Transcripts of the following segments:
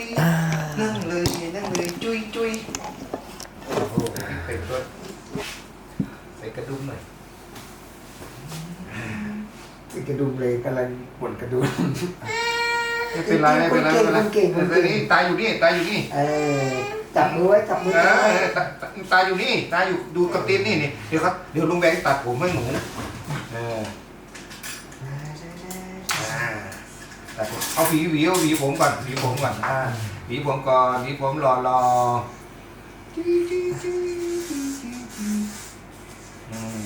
ยนั่งเลยนั่งเลยจุยจุยโอ้โหเป็ดด้วยใส่กระดุมหน่อยติดกระดุมเลยกำลังปวดกระดุมไม่เป็นไรไม่เป็นไรไม่เป็นไรคนเก่งคนเก่งเออนี่ตายอยู่นี่ตายอยู่นี่เออจับมือไว้จับมือเอไว้อตาตาตายอยู่นี่ตายอยู่ดูกับตีนนี่นี่เดี๋ยวครับเดี๋ยวลุงแบงค์ตัดผมให้หนูเอออ่าตัดผม เอาหวีหวีเอาหวีผมก่อนหวีผมก่อนอ่าหวีผมก่อนหวีผมรอรออืม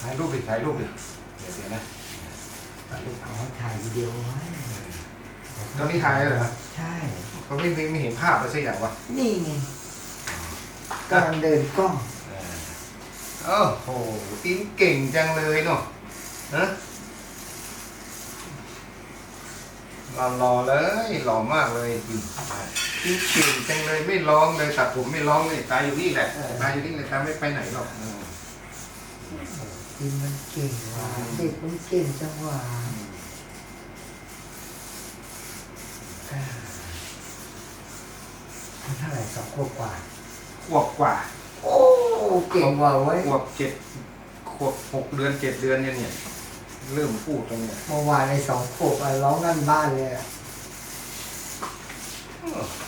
ถ่ายรูปดิถ่ายรูปดิเดี๋ยวเดี๋ยวนะถ่ายรูปเอาถ่ายวิดีโอไว้ตอนนี้ถ่ายแล้วเหรอใช่เขาไม่ไม่ไม่เห็นภาพเลยสักอย่างวะนี่ไงกำลังเดินกล้อง โอ้โหติ้นเก่งจังเลยเนาะนะหล่อหล่อเลย หล่อมากเลยจริงติ้นเก่งจังเลยไม่ร้องเลยตัดผมไม่ร้องเลยตายอยู่นี่แหละตายอยู่นี่เลยตายไม่ไปไหนหรอกอืมกินมันเก่งว่ะเด็กมันเก่งจังหวะมันเท่าไหร่สองขวบกว่าขวบกว่าโอ้ เก่งว่ะเว้ยขวบเจ็ดขวบหกเดือนเจ็ดเดือนเนี่ยเนี่ย เริ่มพูดตรงเนี้ยเมื่อวานในสองขวบอะร้องนั่นบ้านเลยอะโอ้โห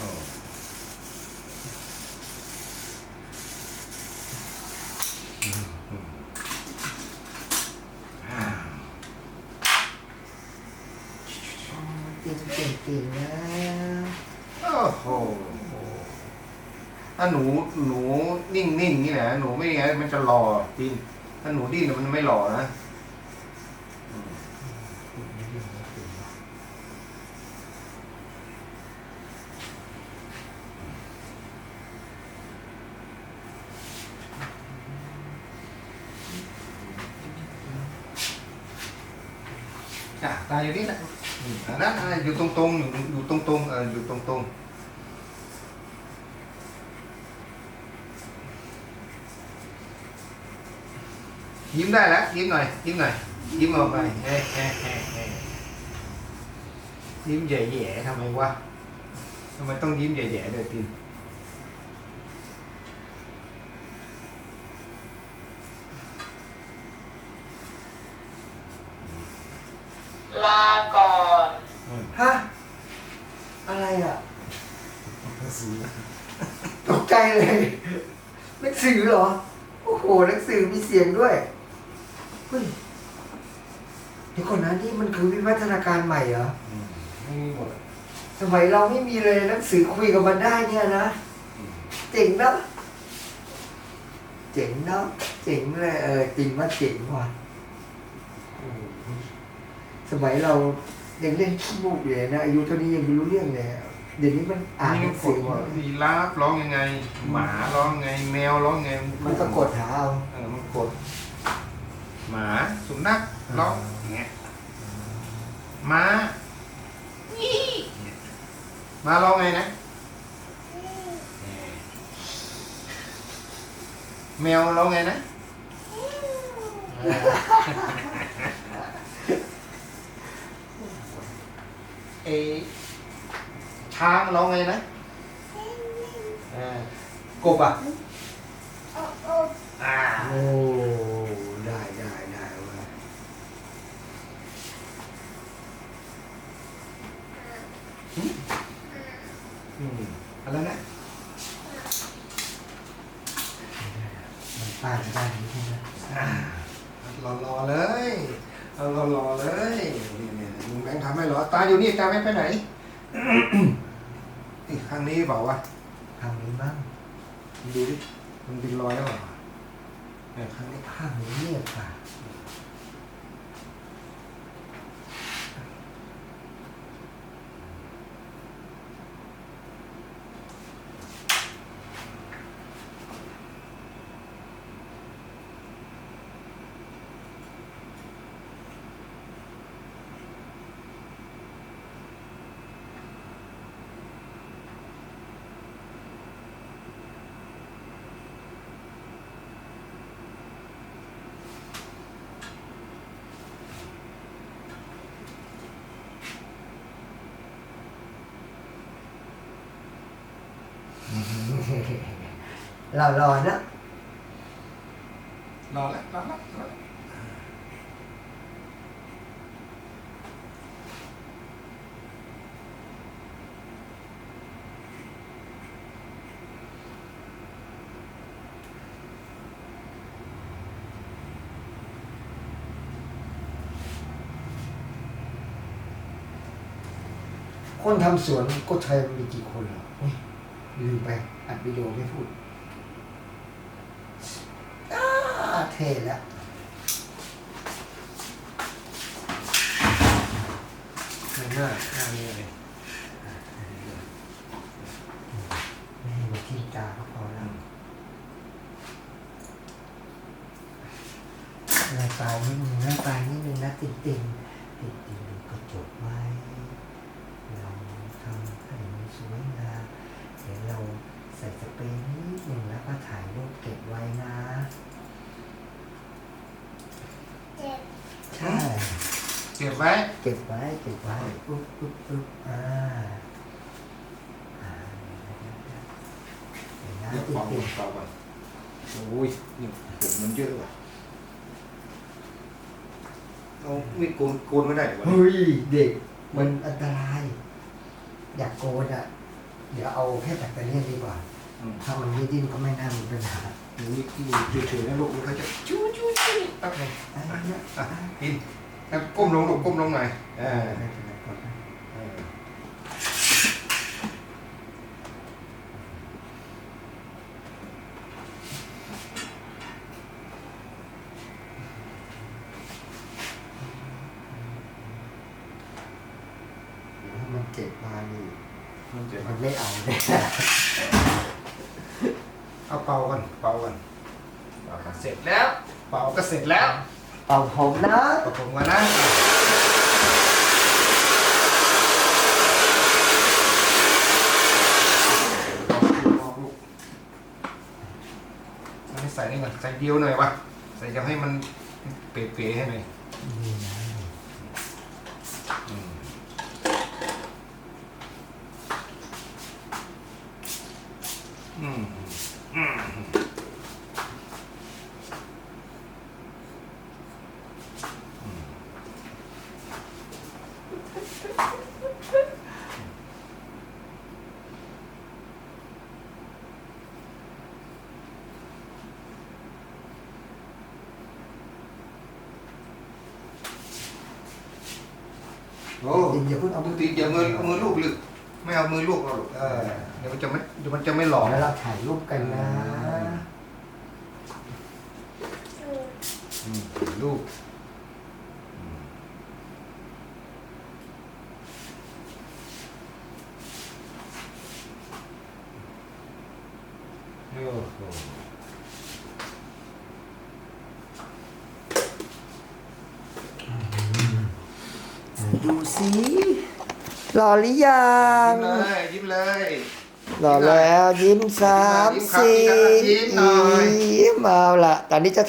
อ่าอ๋อเก่งเก่งเก่งนะ โอ้โห ถ้าหนูหนูนิ่งนิ่งนี่นะหนูไม่งั้นมันจะหล่อจริงถ้าหนูดิ้นมันไม่หล่อนะอืมอะตายอยู่นี่แหละอืมอันนั้นอะอยู่ตรงตรงๆอยู่อยู่ตรงตรงๆเอออยู่ตรงตรงๆ ยิ้มได้แล้วยิ้มหน่อยยิ้มหน่อยยิ้มออกไปเฮ้เฮ้เฮ้เฮ้ยิ้มแย่ๆทำไมวะทำไมต้องยิ้มแย่ๆด้วยตินลาก่อนฮะอะไรอะตกใจเลยหนังสือเหรอ โอ้โหหนังสือมีเสียงด้วยเฮ้ย เดี๋ยวก่อนนะนี่มันคือวิวัฒนาการใหม่เหรออืมไม่มีหมดอะสมัยเราไม่มีเลยหนังสือคุยกับมันได้เนี่ยนะเจ๋งนะเจ๋งเนาะเจ๋งเลยเออจริงว่าเจ๋งว่ะโอ้โหสมัยเรายังเล่นขี้มูกอยู่เลยนะอายุเท่านี้ยังไม่รู้เรื่องเลยอะเดี๋ยวนี้มันอ่านหนี่นังกสืดอว่ายีราฟร้องยังไง หมาร้องไง แมวร้องไงมันก็กดหาเอาเออมันกด หมาสุนัขร้องอย่าง เงี้ยม้าอี้เนี่ยม้าร้องไงนะ แมวร้องไงนะ เอช้างร้องไงนะเออกบอะอ่าโอ้ได้ได้ได้เว้ย อืมอะไรนะมันป้าจะได้ไหมใช่ไหมอ่ารอรอๆเลยเอารอรอๆเลยนี่นี่ลุงแบงค์ทำให้เหรอ ตาอยู่นี่ตาไม่ไปไหนนี่ข้างนี้เปล่าวะทำนี้บ้างดูดิมันเป็นรอยแล้วเปล่าเนี่ยข้างนี้ข้างนี้เงียบค่ะ เรารอนะรอแล้วรอแล้วรอแล้วคนทำสวนก็ใช้มีกี่คนเหรออุ๊ยลืมไปอัดวิดีโอไม่พูดอ้าเท่แล้วไม่น่าหน้านี้เลยไม่ให้มาที่ตาก็พอแล้วหน้าตายนิดนึงหน้าตายนิดนึงนะติ่งติ่งติ่งติ่งดูกระจกไว้เราทำให้มันสวยงามเดี๋ยวเราใส่สเปรย์นิดหนึ่งแล้วก็ถ่ายรูปเก็บไว้นะเจ็ด ใช่ เก็บไว้ เก็บไว้ เก็บไว้ปุ๊บปุ๊บปุ๊บอ่าอ่าเดี๋ยวนะเดี๋ยวติดเป่าติดเป่าก่อนโอ้ยนี่ผมมันเยอะว่ะเอาไม่โกนโกนไม่ได้วะเฮ้ยเด็ก มันอันตราย อยากโกนอะ เดี๋ยวเอาแค่แบตเตอรี่ดีกว่า ถ้ามันไม่ดิ้นก็ไม่น่ามีปัญหาหนูอที่อยู่เฉยๆนะลูกมันก็จะจู้จู้จู้แป๊บนึงอะเนี่ยอะกินแล้วก้มลงลูกก้มลงหน่อยเออเออเดี๋ยวถ้มันเจ็บมานี่มันเจ็บมันไม่เอาเลย เอาเป่ากันเป่ากันเป่ากันเสร็จแล้ว เป่าก็เสร็จแล้วเอาผมนะ เป่าผมกันนะเอาลูกเอาให้ใส่นี่ก่อนใส่เดียวหน่อยวะใส่จะให้มันเป๋ๆให้หน่อย นี่นะ อืม อืมอืมโอ้อย่าเพิ่งเอาปกติอย่ามือเอามือลูกลึกไม่เอามือลูกเราลูกเออเดี๋ยวมันจะไม่ เดี๋ยวมันจะไม่หลอกแล้วเราถ่ายรูปกันนะอืมอืมลูกอืมโอ้โหดูสิ หล่อหรือยัยิ้งมเลยยิ้มเลย หล่อแล้วยิ้มสามยิ้มครับสี่ยิ้มหน่อยยิ้มเอาละตอนนี้จะ